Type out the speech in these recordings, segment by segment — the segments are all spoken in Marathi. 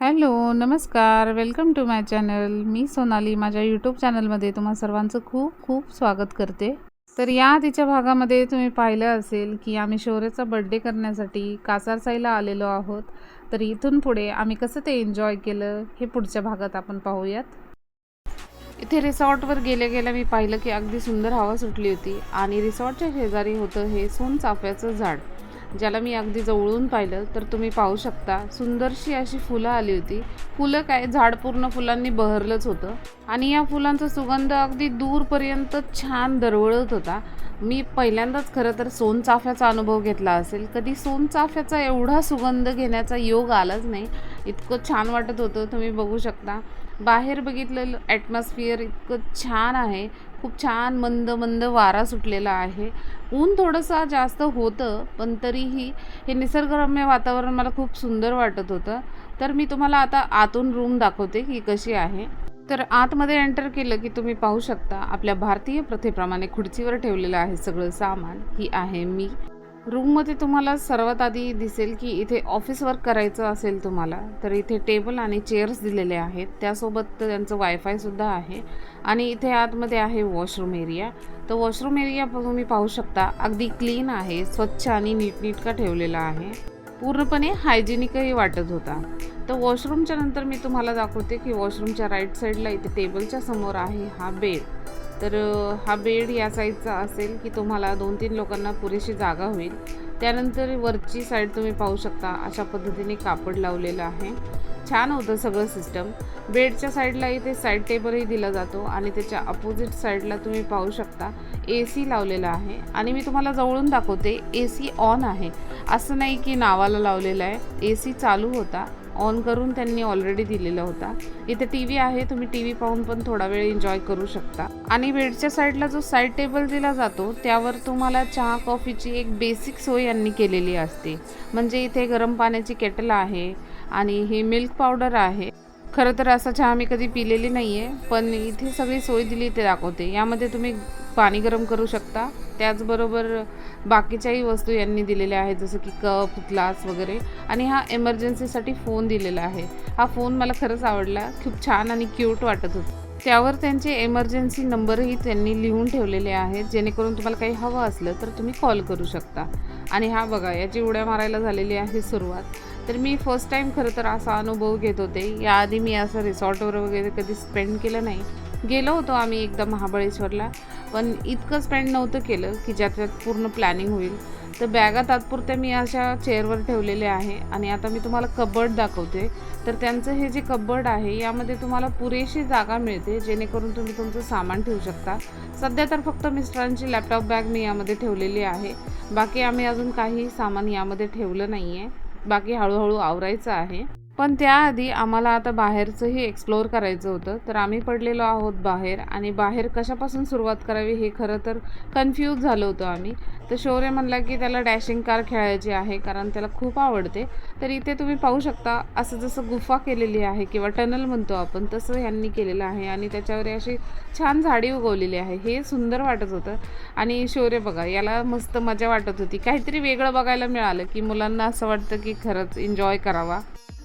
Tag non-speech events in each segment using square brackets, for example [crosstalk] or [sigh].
हॅलो नमस्कार. वेलकम टू माय चॅनल मी सोनाली. माझ्या यूट्यूब चॅनलमध्ये तुम्हा सर्वांचं खूप खूप स्वागत करते. तर या आधीच्या भागामध्ये तुम्ही पाहिलं असेल की आम्ही शौर्याचा बड्डे करण्यासाठी कासारसाईला आलेलो आहोत. तर इथून पुढे आम्ही कसं ते एन्जॉय केलं हे पुढच्या भागात आपण पाहूयात. इथे रिसॉर्टवर गेल्या गेल्या मी पाहिलं की अगदी सुंदर हवा सुटली होती आणि रिसॉर्टच्या शेजारी होतं हे सोनचाफ्याचं झाड. ज्याला मी अगदी जवळून पाहिलं तर तुम्ही पाहू शकता. सुंदरशी अशी फुलं आली होती. फुलं काय? झाड पूर्ण फुलांनी बहरलंच होतं. आणि या फुलांचा सुगंध अगदी दूरपर्यंत छान दरवळत होता. मी पहिल्यांदाच खरं तर सोनचाफ्याचा अनुभव घेतला असेल. कधी सोनचाफ्याचा एवढा सुगंध घेण्याचा योग आलाच नाही. इतकं छान वाटत होतं. तुम्ही बघू शकता. बाहेर बघितलेलं ॲटमॉस्फिअर इतकं छान आहे. खूप छान मंद मंद वारा सुटलेला आहे. ऊन थोडंसं जास्त होतं पण तरीही हे निसर्गरम्य वातावरण मला खूप सुंदर वाटत होतं. तर मी तुम्हाला आता आतून रूम दाखवते की कशी आहे. तर आतमध्ये एंटर केलं की तुम्ही पाहू शकता आपल्या भारतीय प्रथेप्रमाणे खुर्चीवर ठेवलेलं आहे सगळं सामान. ही आहे मी. रूममध्ये तुम्हाला सर्वात आधी दिसेल की इथे ऑफिस वर्क करायचं असेल तुम्हाला तर इथे टेबल आणि चेअर्स दिलेले आहेत. त्यासोबत त्यांचं वायफायसुद्धा आहे. आणि इथे आतमध्ये आहे वॉशरूम एरिया तर वॉशरूम एरिया तुम्ही पाहू शकता. अगदी क्लीन आहे स्वच्छ आणि नीटनीटका ठेवलेला आहे. पूर्णपणे हायजेनिकही वाटत होता. तर वॉशरूमच्या नंतर मी तुम्हाला दाखवते की वॉशरूमच्या राईट साईडला इथे टेबलच्या समोर आहे हा बेड तर हा बेड या साईजचा असेल की तुम्हाला दोन तीन लोकांना पुरेशी जागा होईल. त्यानंतर वरची साईड तुम्ही पाहू शकता अशा पद्धतीने कापड लावलेलं आहे. छान होतं सगळं सिस्टम बेडच्या साईडला इथे साईड टेबलही दिला जातो आणि त्याच्या अपोजिट साईडला तुम्ही पाहू शकता ए सी लावलेला आहे. आणि मी तुम्हाला जवळून दाखवते ए सी ऑन आहे. असं नाही की नावाला लावलेलं आहे. ए सी चालू होता. ऑन करून त्यांनी ऑलरेडी दिलेला होता. इथे टी व्ही आहे तुम्ही टी व्ही पाहून पण थोडा वेळ एन्जॉय करू शकता. आणि बेडच्या साईडला जो साईड टेबल दिला जातो त्यावर तुम्हाला चहा कॉफीची एक बेसिक सोय यांनी केलेली असते. म्हणजे इथे गरम पाण्याची केटल आहे आणि ही मिल्क पावडर आहे. खरं तर असा चहा मी कधी पिलेली नाही आहे पण इथे सगळी सोय दिली ते दाखवते. यामध्ये तुम्ही पाणी गरम करू शकता. त्याचबरोबर बाकीच्याही वस्तू यांनी दिलेल्या आहेत जसं की कप ग्लास वगैरे. आणि हा एमर्जन्सीसाठी फोन दिलेला आहे. हा फोन मला खरंच आवडला. खूप छान आणि क्यूट वाटत होता. त्यावर त्यांचे एमर्जन्सी नंबरही त्यांनी लिहून ठेवलेले आहेत. जेणेकरून तुम्हाला काही हवं असलं तर तुम्ही कॉल करू शकता. आणि हा बघा याची उड्या मारायला झालेली आहे सुरुवात. तर मी फर्स्ट टाईम खरं तर असा अनुभव घेत होते. याआधी मी असं रिसॉर्टवर वगैरे कधी स्पेंड केलं नाही. गेलो होतो आम्ही एकदा महाबळेश्वरला पण इतकं स्पेंड नव्हतं केलं की ज्याच्यात पूर्ण प्लॅनिंग होईल. तर बॅगा तात्पुरत्या मी अशा चेअरवर ठेवलेले आहे. आणि आता मी तुम्हाला कबड दाखवते. तर त्यांचं हे जे कबर्ड आहे यामध्ये तुम्हाला पुरेशी जागा मिळते जेणेकरून तुम्ही तुमचं सामान ठेवू शकता. सध्या तर फक्त मिस्टरांची लॅपटॉप बॅग मी यामध्ये ठेवलेली आहे. बाकी आम्ही अजून काही सामान यामध्ये ठेवलं नाही आहे बाकी हळूहळू आवरायचं आहे. पण त्याआधी आम्हाला आता बाहेरचंही एक्सप्लोअर करायचं होतं. तर आम्ही पडलेलो आहोत बाहेर आणि बाहेर कशापासून सुरुवात करावी हे खरं तर कन्फ्यूज झालो होतो आम्ही. तर शौर्य म्हणला की त्याला डॅशिंग कार खेळायची आहे कारण त्याला खूप आवडते. तर इथे तुम्ही पाहू शकता असं जसं गुफा केलेली आहे किंवा टनल म्हणतो आपण तसं ह्यांनी केलेलं आहे आणि त्याच्यावर अशी छान झाडी उगवलेली आहे. हे सुंदर वाटत होतं. आणि शौर्य बघा याला मस्त मजा वाटत होती. काहीतरी वेगळं बघायला मिळालं की मुलांना असं वाटतं की खरंच एन्जॉय करावा.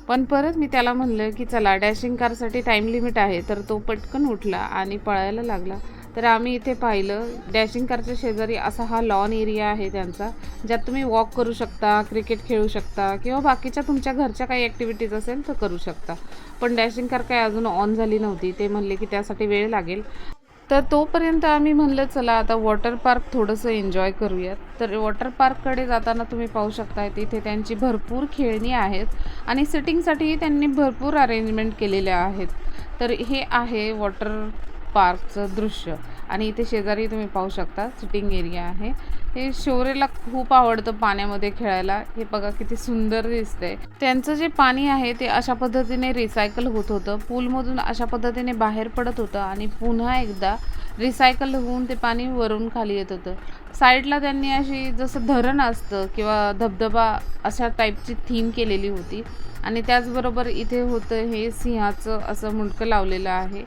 पण परत मी त्याला म्हणलं की चला डॅशिंग कारसाठी टाईम लिमिट आहे तर तो पटकन उठला आणि पळायला लागला. तर आम्ही इथे पाहिलं डॅशिंग कारच्या शेजारी असा हा लॉन एरिया आहे त्यांचा ज्यात तुम्ही वॉक करू शकता क्रिकेट खेळू शकता किंवा बाकीच्या तुमच्या घरच्या काही ॲक्टिव्हिटीज असेल तर करू शकता. पण डॅशिंग कार काय अजून ऑन झाली नव्हती ते म्हणले की त्यासाठी वेळ लागेल. तर तोपर्यंत आम्ही म्हणलं चला आता वॉटर पार्क थोडंसं एन्जॉय करूयात. तर वॉटर पार्ककडे जाताना तुम्ही पाहू शकता तिथे त्यांची भरपूर खेळणी आहेत आणि सिटिंगसाठीही त्यांनी भरपूर अरेंजमेंट केलेल्या आहेत. तर हे आहे वॉटर पार्कचं दृश्य. आणि इथे शेजारी तुम्ही पाहू शकता सिटिंग एरिया आहे. हे शौर्यला खूप आवडतं पाण्यामध्ये खेळायला. हे बघा किती सुंदर दिसतंय. त्यांचं जे पाणी आहे ते अशा पद्धतीने रिसायकल होत होतं. पूलमधून अशा पद्धतीने बाहेर पडत होतं आणि पुन्हा एकदा रिसायकल होऊन ते पाणी वरून खाली येत होतं. साईडला त्यांनी अशी जसं धरण असतं किंवा धबधबा अशा टाईपची थीम केलेली होती. आणि त्याचबरोबर इथे होतं हे सिंहाचं असं मुंडकं लावलेलं आहे.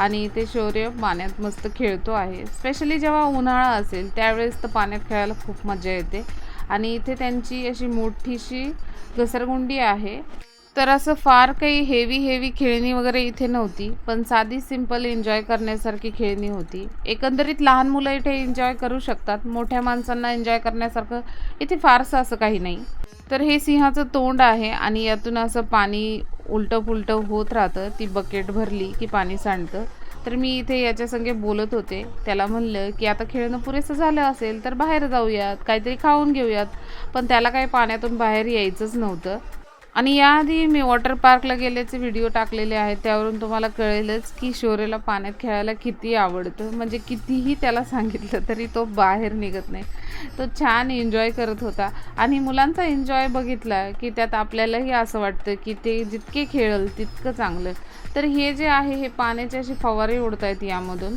आणि इथे शौर्य पाण्यात मस्त खेळतो आहे. स्पेशली जेव्हा उन्हाळा असेल त्यावेळेस तर पाण्यात खेळायला खूप मजा येते. आणि इथे त्यांची अशी मोठीशी घसरगुंडी आहे. तर असं फार काही हेवी हेवी खेळणी वगैरे इथे नव्हती. पण साधी सिंपल एन्जॉय करण्यासारखी खेळणी होती. एकंदरीत लहान मुलं इथे एन्जॉय करू शकतात. मोठ्या माणसांना एन्जॉय करण्यासारखं इथे फारसं असं काही नाही. तर हे सिंहाचं तोंड आहे आणि यातून असं पाणी उलटं पुलटं होत राहतं. ती बकेट भरली की पाणी सांडतं. तर मी इथे याच्या संगे बोलत होते. त्याला म्हणलं की आता खेळणं पुरेसं झालं असेल तर बाहेर जाऊयात. काहीतरी खाऊन घेऊयात. पण त्याला काही पाण्यातून बाहेर यायचंच नव्हतं. आणि याआधी मी वॉटर पार्कला गेल्याचे व्हिडिओ टाकलेले आहेत त्यावरून तुम्हाला कळेलच की शोरेला पाण्यात खेळायला किती आवडतं. म्हणजे कितीही त्याला सांगितलं तरी तो बाहेर निघत नाही. तो छान एन्जॉय करत होता. आणि मुलांचा एन्जॉय बघितला की त्यात आपल्यालाही असं वाटतं की ते जितके खेळल तितकं चांगलं. तर हे जे आहे हे पाण्याचे असे फवारे उडत आहेत यामधून.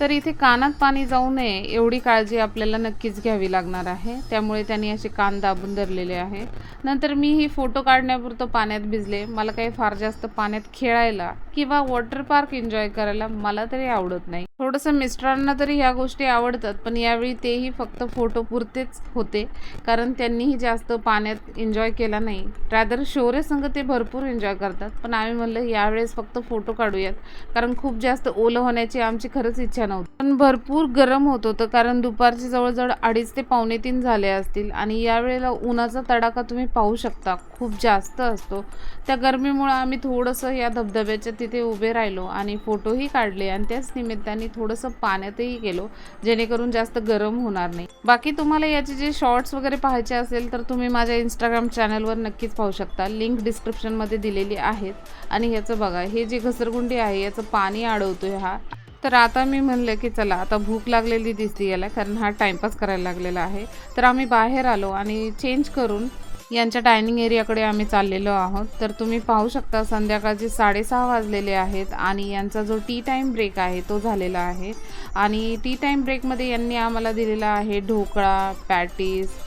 तर इथे कानात पाणी जाऊ नये एवढी काळजी आपल्याला नक्कीच घ्यावी लागणार आहे. त्यामुळे त्यांनी असे कान दाबून धरलेले आहे. नंतर मी ही फोटो काढण्यापुरतं पाण्यात भिजले. मला काही फार जास्त पाण्यात खेळायला किंवा वॉटर पार्क एन्जॉय करायला मला तरी आवडत नाही. थोडंसं मिस्टरांना तरी ह्या गोष्टी आवडतात पण यावेळी तेही फक्त फोटो पुरतेच होते कारण त्यांनीही जास्त पाण्यात एन्जॉय केला नाही. रॅदर शौर्य संघ ते भरपूर एन्जॉय करतात पण आम्ही म्हणलं यावेळेस फक्त फोटो काढूयात कारण खूप जास्त ओलं होण्याची आमची खरंच इच्छा नव्हती. पण भरपूर गरम होत होतं कारण दुपारचे जवळजवळ अडीच ते पावणे तीन झाले असतील. आणि यावेळेला उन्हाचा तडाखा तुम्ही पाहू शकता खूप जास्त असतो. त्या गरमीमुळं आम्ही थोडंसं या धबधब्याच्या तिथे उभे राहिलो आणि फोटोही काढले आणि त्याच निमित्ताने थोडंसं पाण्यातही गेलो जेणेकरून जास्त गरम होणार नाही. बाकी तुम्हाला याचे जे शॉर्ट्स वगैरे पाहायचे असेल तर तुम्ही माझ्या इंस्टाग्राम चॅनलवर नक्कीच पाहू शकता. लिंक डिस्क्रिप्शनमध्ये दिलेली आहेत. आणि ह्याचं बघा हे जे घसरगुंडी आहे याचं पाणी अडवतोय हा. तर आता मी म्हणलं की चला आता भूक लागलेली दिसते याला कारण हा टाइमपास करायला लागलेला आहे. तर आम्ही बाहेर आलो आणि चेंज करून यांच्या डायनिंग एरियाकडे आम्ही चाललेलो आहोत. तर तुम्ही पाहू शकता संध्याकाळचे साडेसहा वाजलेले आहेत आणि यांचा जो टी टाईम ब्रेक आहे तो झालेला आहे. आणि टी टाईम ब्रेकमध्ये यांनी आम्हाला दिलेला आहे ढोकळा पॅटीस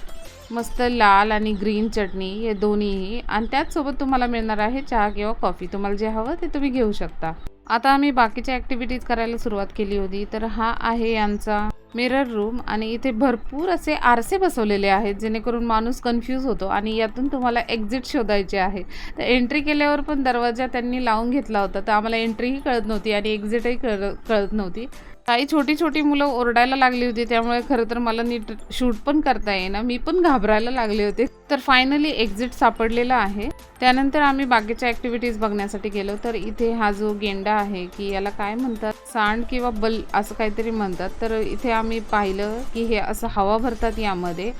मस्त लाल आणि ग्रीन चटणी हे दोन्हीही. आणि त्याचसोबत तुम्हाला मिळणार आहे चहा किंवा कॉफी. तुम्हाला जे हवं ते तुम्ही घेऊ शकता. आता आम्ही बाकीच्या ॲक्टिव्हिटीज करायला सुरुवात केली होती. तर हा आहे यांचा मिरर रूम आणि इथे भरपूर असे आरसे बसवलेले आहेत जेणेकरून माणूस कन्फ्यूज होतो आणि यातून तुम्हाला एक्झिट शोधायचे आहे. तर एंट्री केल्यावर पण दरवाजा त्यांनी लावून घेतला होता तर आम्हाला एंट्रीही कळत नव्हती आणि एक्झिटही कळ कळत नव्हती. काही छोटी छोटी मुलं ओरडायला लागली होती त्यामुळे खरं तर मला नीट शूट पण करता येईना. मी पण घाबरायला लागले होते. तर फायनली एक्झिट सापडलेला आहे. त्यानंतर आम्ही बाकीच्या ॲक्टिव्हिटीज बघण्यासाठी गेलो. तर इथे हा जो गेंडा आहे की याला काय म्हणतात? सांड किंवा बल असं काहीतरी म्हणतात. तर इथे आम्ही पाहिलं की हे असं हवा भरतात यामध्ये.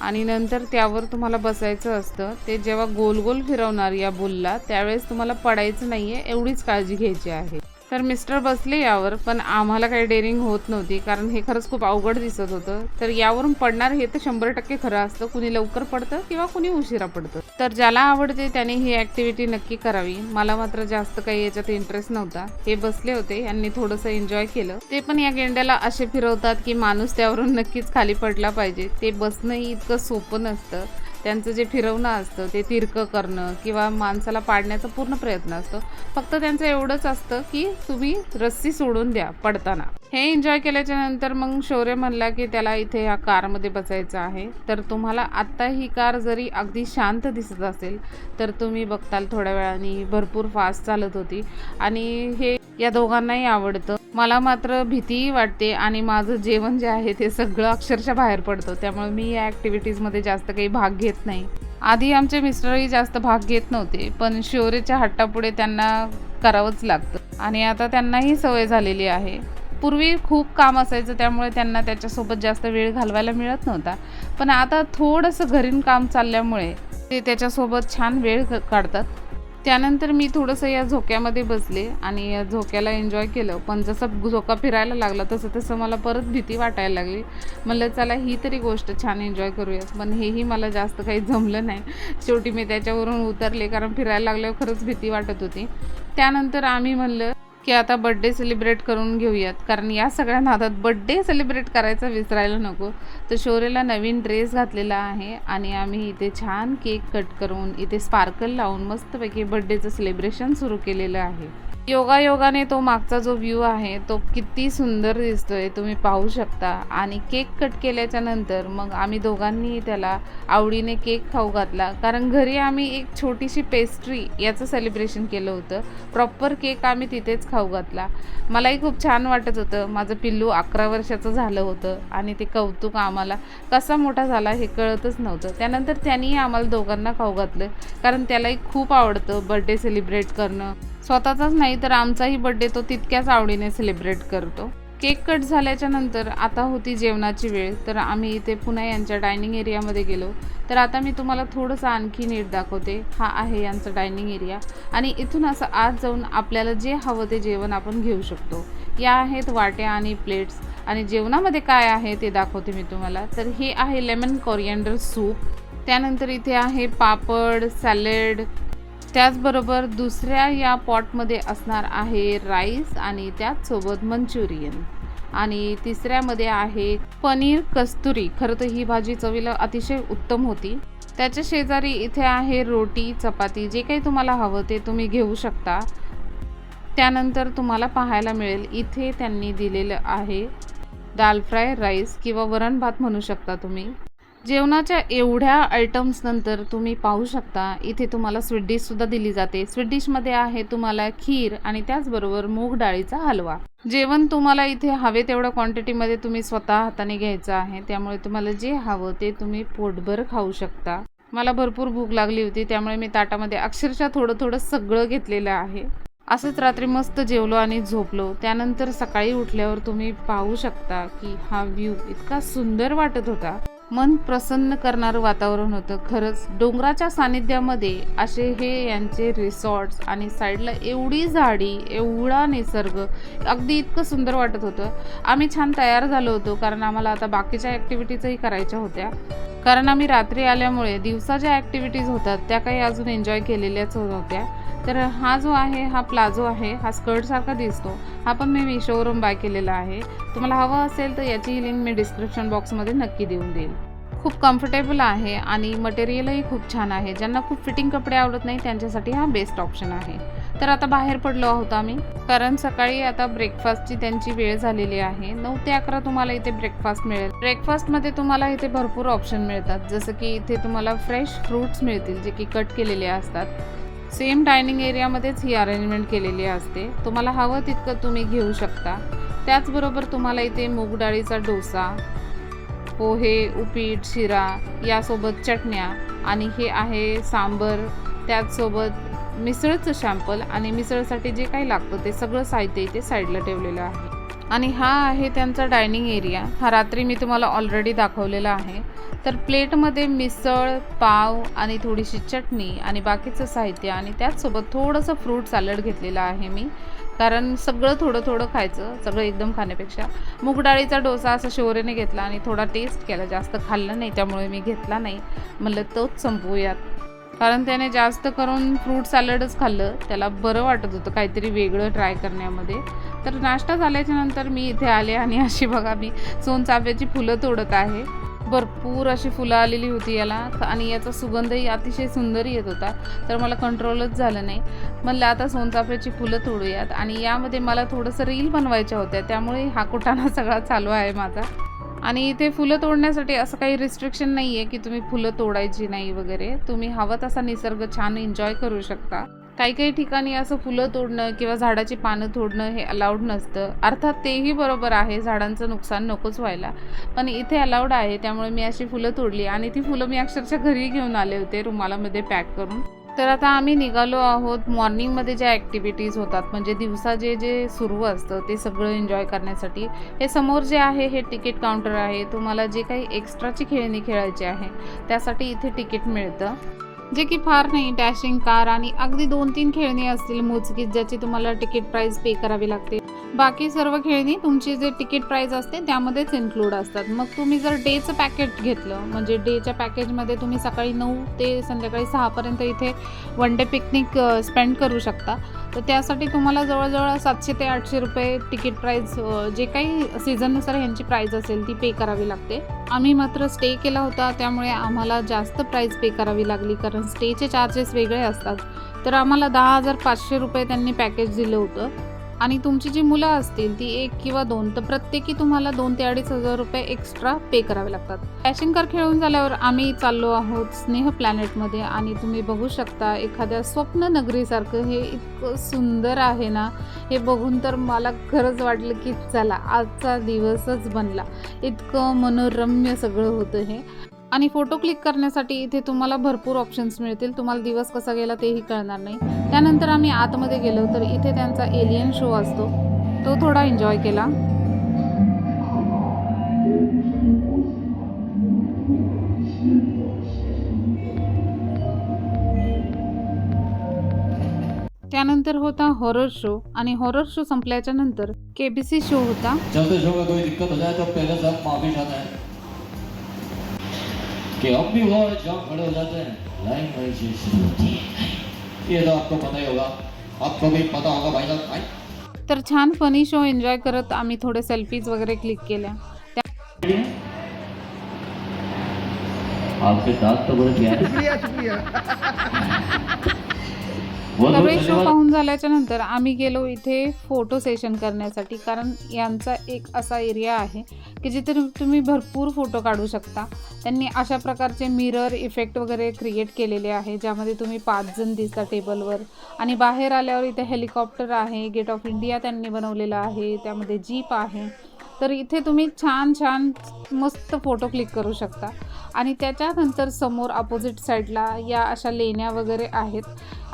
आणि नंतर त्यावर तुम्हाला बसायचं असतं. ते जेव्हा गोल गोल फिरवणार या बुलला त्यावेळेस तुम्हाला पडायचं नाही आहे एवढीच काळजी घ्यायची आहे. तर मिस्टर बसले यावर पण आम्हाला काही डेअरिंग होत नव्हती कारण हे खरंच खूप अवघड दिसत होतं. तर यावरून पडणार हे तर शंभर टक्के खरं असतं. कुणी लवकर पडतं किंवा कुणी उशिरा पडतं. तर ज्याला आवडते त्याने ही ॲक्टिव्हिटी नक्की करावी. मला मात्र जास्त काही याच्यात इंटरेस्ट नव्हता. हे बसले होते यांनी थोडंसं एन्जॉय केलं. ते पण या गेंड्याला असे फिरवतात की माणूस त्यावरून नक्कीच खाली पडला पाहिजे. ते बसणंही इतकं सोपं नसतं. त्यांचं जे फिरवणं असतं ते तिरकं करणं किंवा माणसाला पाडण्याचा पूर्ण प्रयत्न असतो. फक्त त्यांचं एवढंच असतं की तुम्ही रस्सी सोडून द्या पडताना. हे एन्जॉय केल्याच्यानंतर मग शौर्य म्हणला की त्याला इथे ह्या कारमध्ये बसायचं आहे. तर तुम्हाला आत्ता ही कार जरी अगदी शांत दिसत असेल तर तुम्ही बघताल थोड्या वेळाने भरपूर फास्ट चालत होती. आणि हे या दोघांनाही आवडतं. मला मात्र भीतीही वाटते आणि माझं जेवण जे आहे ते सगळं अक्षरशः बाहेर पडतं. त्यामुळे मी या ॲक्टिव्हिटीजमध्ये जास्त काही भाग घेत नाही. आधी आमचे मिस्टरही जास्त भाग घेत नव्हते पण शौर्यच्या हट्टापुढे त्यांना करावंच लागतं. आणि आता त्यांनाही सवय झालेली आहे. पूर्वी खूप काम असायचं त्यामुळे त्यांना त्याच्यासोबत जास्त वेळ घालवायला मिळत नव्हता. पण आता थोडंसं घरीन काम चालल्यामुळे ते त्याच्यासोबत छान वेळ क- काढतात. त्यानंतर मी थोडंसं या झोक्यामध्ये बसले आणि या झोक्याला एन्जॉय केलं. पण जसं झोका फिरायला लागला तसं तसं मला परत भीती वाटायला लागली. म्हणलं चला ही तरी गोष्ट छान एन्जॉय करूयात. पण हेही मला जास्त काही जमलं नाही. शेवटी मी त्याच्यावरून उतरले कारण फिरायला लागल्यावर खरंच भीती वाटत होती. त्यानंतर आम्ही म्हणलं की आता बड्डे सेलिब्रेट करून घेऊयात. कारण या सगळ्या नादात बड्डे सेलिब्रेट करायचा विसरायला नको. तर शौर्यला नवीन ड्रेस घातलेला आहे आणि आम्ही इथे छान केक कट करून इथे स्पार्कल लावून मस्तपैकी बड्डेचं सेलिब्रेशन सुरू केलेलं आहे. योगायोगाने तो मागचा जो व्ह्यू आहे तो किती सुंदर दिसतोय तुम्ही पाहू शकता. आणि केक कट केल्याच्यानंतर मग आम्ही दोघांनीही त्याला आवडीने केक खाऊ घातला. कारण घरी आम्ही एक छोटीशी पेस्ट्री याचं सेलिब्रेशन केलं होतं. प्रॉपर केक आम्ही तिथेच खाऊ घातला. मलाही खूप छान वाटत होतं. माझं पिल्लू अकरा वर्षाचं झालं होतं आणि ते कौतुक आम्हाला कसा मोठा झाला हे कळतच नव्हतं. त्यानंतर त्यांनीही आम्हाला दोघांना खाऊ घातलं. कारण त्यालाही खूप आवडतं बड्डे सेलिब्रेट करणं. स्वतःचाच नाही तर आमचाही बड्डे तो तितक्याच आवडीने सेलिब्रेट करतो. केक कट झाल्याच्यानंतर आता होती जेवणाची वेळ. तर आम्ही इथे पुन्हा यांच्या डायनिंग एरियामध्ये गेलो. तर आता मी तुम्हाला थोडंसं आणखी नीट दाखवते. हा आहे यांचा डायनिंग एरिया आणि इथून असं आत जाऊन आपल्याला जे हवं ते जेवण आपण घेऊ शकतो. या आहेत वाट्या आणि प्लेट्स आणि जेवणामध्ये काय आहे ते दाखवते मी तुम्हाला. तर हे आहे लेमन कोरिएंडर सूप त्यानंतर इथे आहे पापड सॅलेड त्याचबरोबर दुसऱ्या या पॉटमध्ये असणार आहे राईस आणि त्याचसोबत मंचुरियन. आणि तिसऱ्यामध्ये आहे पनीर कस्तुरी. खरं तर ही भाजी चवीला अतिशय उत्तम होती. त्याच्या शेजारी इथे आहे रोटी चपाती जे काही तुम्हाला हवं ते तुम्ही घेऊ शकता. त्यानंतर तुम्हाला पाहायला मिळेल इथे त्यांनी दिलेलं आहे दाल फ्राय राईस किंवा वरण भात म्हणू शकता तुम्ही. जेवणाच्या एवढ्या आयटम्स नंतर तुम्ही पाहू शकता. इथे तुम्हाला स्वीट डिशसुद्धा दिली जाते. स्वीट डिशमध्ये आहे तुम्हाला खीर आणि त्याचबरोबर मूग डाळीचा हलवा. जेवण तुम्हाला इथे हवे तेवढ्या क्वांटिटीमध्ये तुम्ही स्वतः हाताने घ्यायचं आहे. त्यामुळे तुम्हाला जे हवं ते तुम्ही पोटभर खाऊ शकता. मला भरपूर भूक लागली होती त्यामुळे मी ताटामध्ये अक्षरशः थोडं थोडं सगळं घेतलेलं आहे. असंच रात्री मस्त जेवलो आणि झोपलो. त्यानंतर सकाळी उठल्यावर तुम्ही पाहू शकता की हा व्ह्यू इतका सुंदर वाटत होता. मन प्रसन्न करणारं वातावरण होतं. खरंच डोंगराच्या सानिध्यामध्ये असे हे यांचे रिसॉर्ट्स आणि साईडला एवढी झाडी एवढा निसर्ग अगदी इतकं सुंदर वाटत होतं. आम्ही छान तयार झालो होतो कारण आम्हाला आता बाकीच्या ॲक्टिव्हिटीजही करायच्या होत्या. कारण आम्ही रात्री आल्यामुळे दिवसा ज्या ॲक्टिव्हिटीज होतात त्या काही अजून एन्जॉय केलेल्याच नव्हत्या. तर हा जो आहे हा प्लाझो आहे हा स्कर्टसारखा दिसतो. हा पण मी मिशोवरून बाय केलेला आहे. तुम्हाला हवा असेल तर याची लिंक मी डिस्क्रिप्शन बॉक्समध्ये नक्की देऊन देईल. खूप कम्फर्टेबल आहे आणि मटेरियलही खूप छान आहे. ज्यांना खूप फिटिंग कपडे आवडत नाही त्यांच्यासाठी हा बेस्ट ऑप्शन आहे. तर आता बाहेर पडलो आहोत आम्ही. कारण सकाळी आता ब्रेकफास्टची त्यांची वेळ झालेली आहे. नऊ ते अकरा तुम्हाला इथे ब्रेकफास्ट मिळेल. ब्रेकफास्टमध्ये तुम्हाला इथे भरपूर ऑप्शन मिळतात. जसं की इथे तुम्हाला फ्रेश फ्रूट्स मिळतील जे की कट केलेले असतात. सेम डायनिंग एरियामध्येच ही अरेंजमेंट केलेली असते. तुम्हाला हवं तितकं तुम्ही घेऊ शकता. त्याचबरोबर तुम्हाला इथे मूग डाळीचा डोसा पोहे उपीट शिरा यासोबत चटण्या आणि हे आहे सांबर. त्याचसोबत मिसळचं शॅम्पल आणि मिसळसाठी जे काही लागतं ते सगळं साहित्य इथे साईडला ठेवलेलं आहे. आणि हा आहे त्यांचा डायनिंग एरिया. हा रात्री मी तुम्हाला ऑलरेडी दाखवलेला आहे. तर प्लेटमध्ये मिसळ पाव आणि थोडीशी चटणी आणि बाकीचं साहित्य आणि त्याचसोबत थोडंसं फ्रूट सॅलड घेतलेलं आहे मी. कारण सगळं थोडं थोडं खायचं सगळं एकदम खाण्यापेक्षा. मूग डाळीचा डोसा असा शोरेने घेतला आणि थोडा टेस्ट केला. जास्त खाल्लं नाही त्यामुळे मी घेतला नाही. म्हणलं तोच संपवूयात. कारण त्याने जास्त करून फ्रूट सॅलडच खाल्लं. त्याला बरं वाटत होतं काहीतरी वेगळं ट्राय करण्यामध्ये. तर नाश्ता झाल्याच्यानंतर मी इथे आले आणि अशी बघा मी सोनचाफ्याची फुलं तोडत आहे. भरपूर अशी फुलं आलेली होती याला. आणि याचा सुगंधही अतिशय सुंदर येत होता. तर मला कंट्रोलच झालं नाही. म्हणलं आता सोनचाफ्याची फुलं तोडूयात. आणि यामध्ये मला थोडंसं रील बनवायच्या होत्या. त्यामुळे हा कुटाणा [laughs] सगळा चालू आहे माझा. आणि इथे फुलं तोडण्यासाठी असं काही रिस्ट्रिक्शन नाही आहे की तुम्ही फुलं तोडायची नाही वगैरे. तुम्ही हवं तसा निसर्ग छान एन्जॉय करू शकता. काही काही ठिकाणी असं फुलं तोडणं किंवा झाडाची पानं तोडणं हे अलाउड नसतं. अर्थात तेही बरोबर आहे झाडांचं नुकसान नकोच व्हायला. पण इथे अलाउड आहे त्यामुळे मी अशी फुलं तोडली आणि ती फुलं मी अक्षरशः घरी घेऊन आले होते रुमालामध्ये पॅक करून. तर आता आम्ही निघालो आहोत मॉर्निंगमध्ये ज्या ॲक्टिव्हिटीज होतात म्हणजे दिवसा जे जे सुरू असतं ते सगळं एन्जॉय करण्यासाठी. हे समोर जे आहे हे तिकीट काउंटर आहे. तुम्हाला जे काही एक्स्ट्राची खेळणी खेळायची आहे त्यासाठी इथे तिकीट मिळतं. जे की फार नाही डॅशिंग कार आणि अगदी दोन तीन खेळणी असतील मोजकीच ज्याची तुम्हाला तिकीट प्राइस पे करावी लागते. बाकी सर्व खेळणी तुमची जे तिकीट प्राईज असते त्यामध्येच इन्क्लूड असतात. मग तुम्ही जर डेचं पॅकेट घेतलं म्हणजे डेच्या पॅकेजमध्ये तुम्ही सकाळी नऊ ते संध्याकाळी सहापर्यंत इथे वन डे पिकनिक स्पेंड करू शकता. तर त्यासाठी तुम्हाला जवळजवळ सातशे ते आठशे रुपये तिकीट प्राईज जे काही सीझननुसार ह्यांची प्राईज असेल ती पे करावी लागते. आम्ही मात्र स्टे केला होता त्यामुळे आम्हाला जास्त प्राईज पे करावी लागली कारण स्टेचे चार्जेस वेगळे असतात. तर आम्हाला दहा हजार पाचशे रुपये त्यांनी पॅकेज दिलं होतं. आणि तुमची जी मुलं असतील ती एक किंवा दोन तर प्रत्येकी तुम्हाला दोन ते अडीच हजार रुपये एक्स्ट्रा पे करावे लागतात. पॅशन कार खेळून झाल्यावर आम्ही चाललो आहोत स्नेह प्लॅनेटमध्ये आणि तुम्ही बघू शकता एखाद्या स्वप्न नगरीसारखं हे इतकं सुंदर आहे ना हे बघून तर मला खरंच वाटलं की चला आजचा दिवसच बनला. इतकं मनोरम्य सगळं होतं हे. आणि फोटो क्लिक करण्यासाठी इथे तुम्हाला भरपूर ऑप्शन्स मिळतील. तुम्हाला दिवस कसा गेला तेही कळणार नाही. त्यानंतर आम्ही आतमध्ये गेलो तर इथे त्यांचा एलियन शो असतो. तो थोडा एन्जॉय केला. त्यानंतर होता हॉरर शो आणि हॉरर शो संपल्याच्या नंतर केबीसी शो होता. कि हम भी वो जहाँ खड़े हो जाते हैं लाइन में से शुरू होती है ये तो आपको पता ही होगा। आपको भी पता होगा भाई साहब भाई। तर छान फनी शो एन्जॉय करत आम्ही थोडे सेल्फीज वगैरे क्लिक केल्या. आपके दांत तो बड़े प्यारे वो तो सगळे शो पाहून झाल्याच्यानंतर आम्ही गेलो इथे फोटो सेशन करण्यासाठी. कारण यांचा एक असा एरिया आहे की जिथे तुम- तुम्ही भरपूर फोटो काढू शकता. त्यांनी अशा प्रकारचे मिरर इफेक्ट वगैरे क्रिएट केलेले आहे ज्यामध्ये तुम्ही पाच जण दिसता टेबलवर आणि बाहेर आल्यावर इथे हेलिकॉप्टर आहे गेट ऑफ इंडिया त्यांनी बनवलेलं आहे त्यामध्ये जीप आहे. तर इथे तुम्ही छान छान मस्त फोटो क्लिक करू शकता. आणि त्याच्यानंतर समोर अपोजिट साईडला या अशा लेण्या वगैरे आहेत.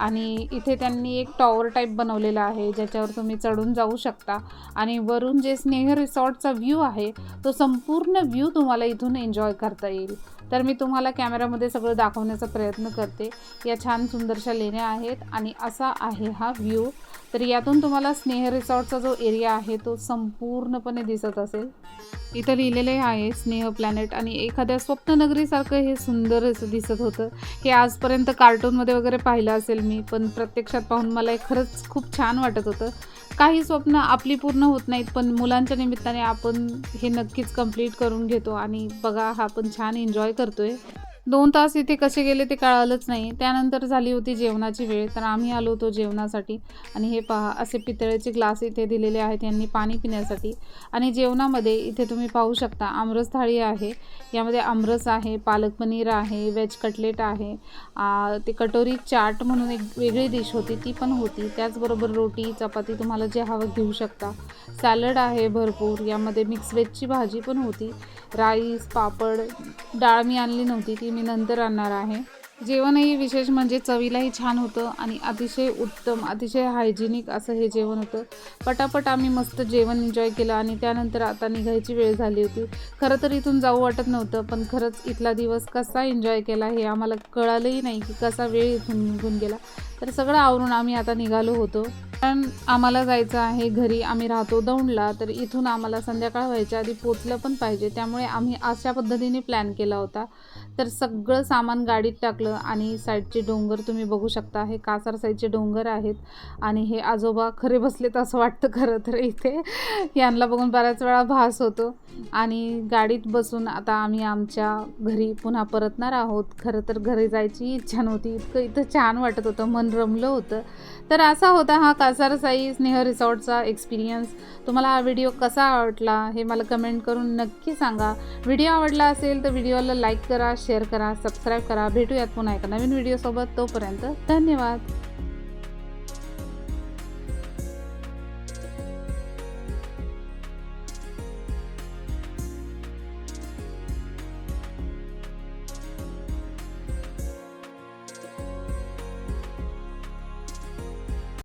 आणि इथे त्यांनी एक टॉवर टाईप बनवलेला आहे ज्याच्यावर तुम्ही चढून जाऊ शकता. आणि वरून जे स्नेह रिसॉर्टचा व्ह्यू आहे तो संपूर्ण व्ह्यू तुम्हाला इथून एन्जॉय करता येईल. तर मी तुम्हाला कॅमेरामध्ये सगळं दाखवण्याचा प्रयत्न करते. या छान सुंदरशा लेण्या आहेत आणि असा आहे हा व्ह्यू तर यातून तुम्हाला स्नेह रिसॉर्टचा जो एरिया आहे तो संपूर्णपणे दिसत असेल. इथं लिहिलेले आहे स्नेह प्लॅनेट आणि एखाद्या स्वप्ननगरीसारखं हे सुंदर असं दिसत होतं. हे आजपर्यंत कार्टूनमध्ये वगैरे पाहिलं असेल मी पण प्रत्यक्षात पाहून मला खरंच खूप छान वाटत होतं. काही स्वप्न आपली पूर्ण होत नाहीत पण मुलांच्या निमित्ताने आपण हे नक्कीच कंप्लीट करून घेतो आणि बघा हा आपण छान एन्जॉय करतोय. दोन तास इथे कसे गेले ते कळालंच नाही. त्यानंतर झाली होती जेवणाची वेळ. तर आम्ही आलो होतो जेवणासाठी. आणि हे पहा असे पितळेचे ग्लास इथे दिलेले आहेत यांनी पाणी पिण्यासाठी. आणि जेवणामध्ये इथे तुम्ही पाहू शकता आमरस थाळी आहे. यामध्ये आमरस आहे पालक पनीर आहे व्हेज कटलेट आहे. ते कटोरी चाट म्हणून एक वेगळी डिश होती ती पण होती. त्याचबरोबर रोटी चपाती तुम्हाला जे हवं घेऊ शकता. सॅलड आहे भरपूर. यामध्ये मिक्स व्हेजची भाजी पण होती. राईस पापड डाळ मी आणली नव्हती ती मी नंतर आणणार आहे. जेवणही विशेष म्हणजे चवीलाही छान होतं आणि अतिशय उत्तम अतिशय हायजेनिक असं हे जेवण होतं. पटापट आम्ही मस्त जेवण एन्जॉय केलं आणि त्यानंतर आता निघायची वेळ झाली होती. खरं तर इथून जाऊ वाटत नव्हतं पण खरंच इथला दिवस कसा एन्जॉय केला हे आम्हाला कळालंही नाही की कसा वेळ इथून निघून गेला. तर सगळं आवरून आम्ही आता निघालो होतो. कारण आम्हाला जायचं आहे घरी आम्ही राहतो दौंडला तर इथून आम्हाला संध्याकाळ व्हायच्या आधी पोचलं पण पाहिजे. त्यामुळे आम्ही अशा पद्धतीने प्लॅन केला होता. तर सगळं सामान गाडीत टाकलं आणि साईडचे डोंगर तुम्ही बघू शकता. हे कासार साईडचे डोंगर आहेत आणि हे आजोबा खरे बसलेत असं वाटतं खरं तर इथे. यांना बघून बऱ्याच वेळा भास होतो. आणि गाडीत बसून आता आम्ही आमच्या घरी पुन्हा परतणार आहोत. खरं तर घरी जायची इच्छा नव्हती. इतकं इथं छान वाटत होतं. मन रमलं होतं. तर असा होता हा कासार साई स्नेह रिसॉर्टचा एक्सपिरियन्स तुम्हाला हा व्हिडिओ कसा आवडला हे मला कमेंट करून नक्की सांगा. व्हिडिओ आवडला असेल तर व्हिडिओला लाईक करा शेअर करा सबस्क्राईब करा. भेटूयात पुन्हा एका नवीन व्हिडिओसोबत तोपर्यंत धन्यवाद.